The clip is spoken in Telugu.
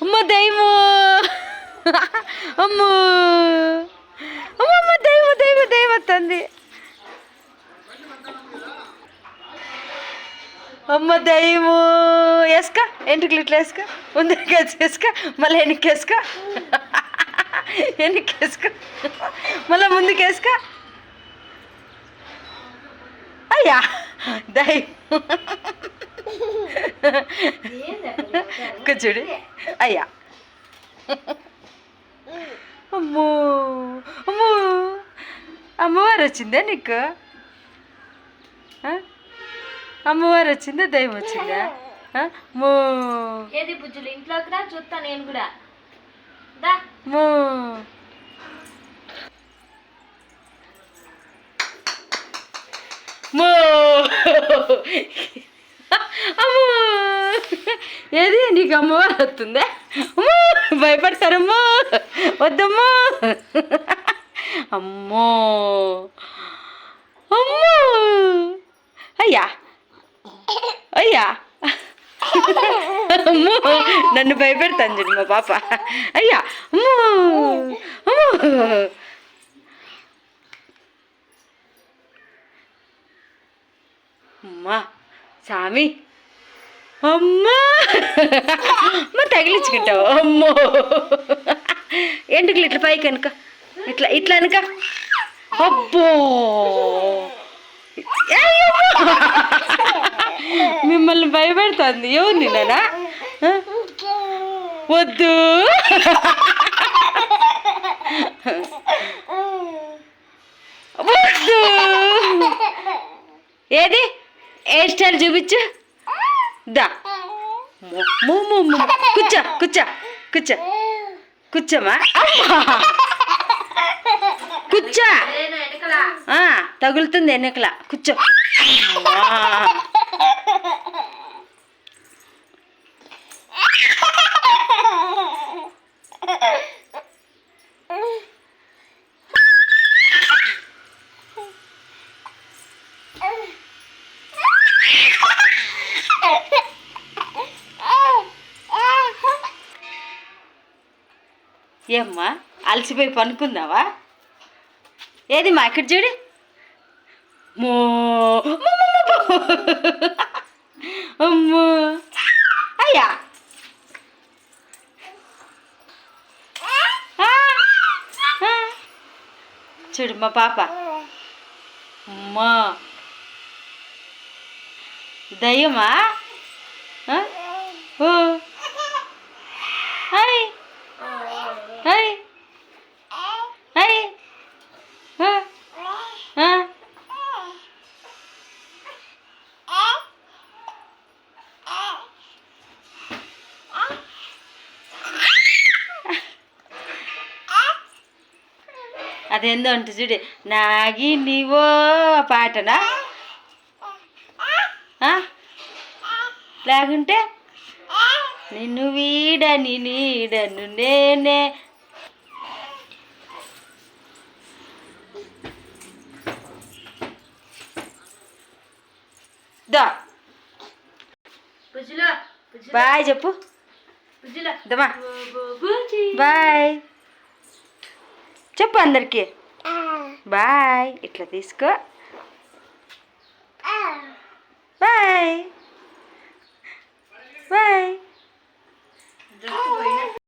అమ్మ దైవము అమ్మో. అమ్మ అమ్మ దైవ దైవ దైవ తంది అమ్మ దైవము వేసుక ఎంట్రుకలు ఇట్లా వేసుక ముందరికి వేసుక మళ్ళీ వెనక్కి వేసుక వెనక్కి వేసుక మళ్ళీ ముందుకు వేసుక అయ్యా దైవం. కూర్చోడి అయ్యా అమ్మో అమ్మో అమ్మవారు వచ్చిందా నీకు? అమ్మవారు వచ్చిందా దయ్యం వచ్చిందా? మో ఏది బుజ్జులు ఇంట్లోకి రా చూస్తా నేను కూడా దా మో మో అమ్మో ఏది? నీకు అమ్మవారు వస్తుందా. అమ్మో భయపడతారమ్మో. వద్దమ్మో. అమ్మో. అమ్మో. అయ్యా. అయ్యా. అమ్మో నన్ను భయపెడతాను చూడు మా పాప. అయ్యా. అమ్మో. అమ్మో. అమ్మా సామి అమ్మా! అమ్మ తగిలించుకుంటావు. అమ్మో! ఎందుకు ఇట్లా పైకి వెనుక? ఇట్లా ఇట్లా అనుక అబ్బో! మిమ్మల్ని భయపెడుతుంది. ఎవరు నిన్ననా? వద్దు. వద్దు. ఏది? హెయిర్ స్టైల్ చూపించు? దా. కూర్చో కూర్చో కూర్చో. కూర్చోమా. కూర్చో. తగులుతుంది వెనకల. కూర్చో. ఏమ్మా అలసిపోయి పనుకుందావా? ఏది మా ఇక్కడ చూడు? మో అమ్మో. అయ్యా. చూడు మా పాప. అమ్మా. దయ్యమా? ఓ. అదేందో అంటే చూడు నాగి నీవో పాటనా? లేకుంటే నిన్ను వీడని నీడను నేనే. దా. బాయ్ చెప్పు. బాయ్. చెప్పు అందరికి. బాయ్. ఇట్లా తీసుకో.